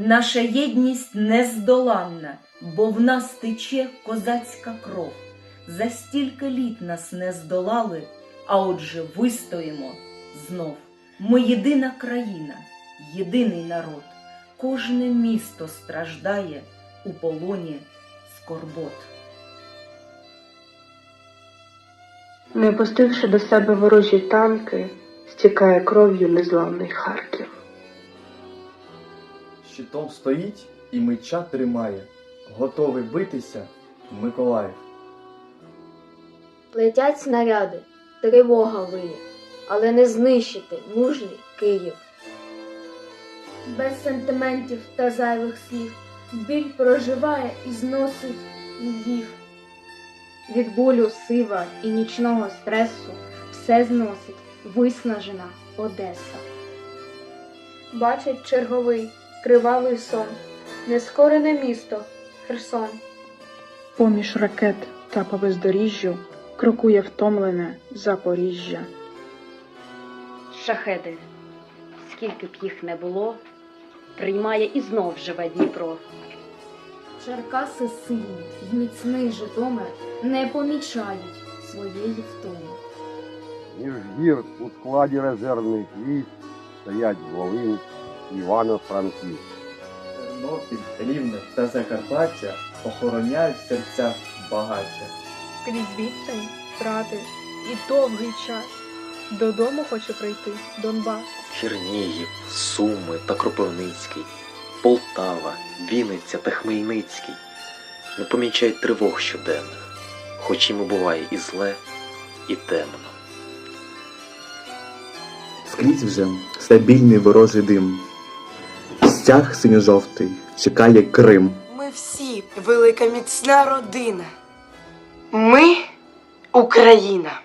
Наша єдність нездоланна, бо в нас тече козацька кров. За стільки літ нас не здолали, а отже вистоїмо знов. Ми єдина країна, єдиний народ. Кожне місто страждає у полоні скорбот. Не пустивши до себе ворожі танки, стікає кров'ю незламний Харків. Щитом стоїть і меча тримає, готовий битися Миколаїв. Летять снаряди, тривога виє, але не знищити мужній Київ. Без сентиментів та зайвих слів біль проживає і зносить Львів. Від болю сива і нічного стресу все зносить виснажена Одеса. Бачить черговий кривавий сон, нескорене місто Херсон. Поміж ракет та по бездоріжжю крокує втомлене Запоріжжя. Шахеди, скільки б їх не було, приймає і знов живе Дніпро. Черкаси сильні й міцний Житомир не помічають своєї втоми. Між гір у складі резервних військ стоять Волинь, Івано-Франківськ. Тернопіль, Рівне та Закарпаття охороняють в серцях багаття. Крізь відстань, втрати і довгий час. Додому хоче прийти Донбас. Чернігів, Суми та Кропивницький, Полтава, Вінниця та Хмельницький не помічають тривог щоденних, хоч їм і буває і зле, і темно. Скрізь вже стабільний ворожий дим. Стяг синьо-жовтий чекає Крим. Ми всі велика міцна родина. Ми Україна.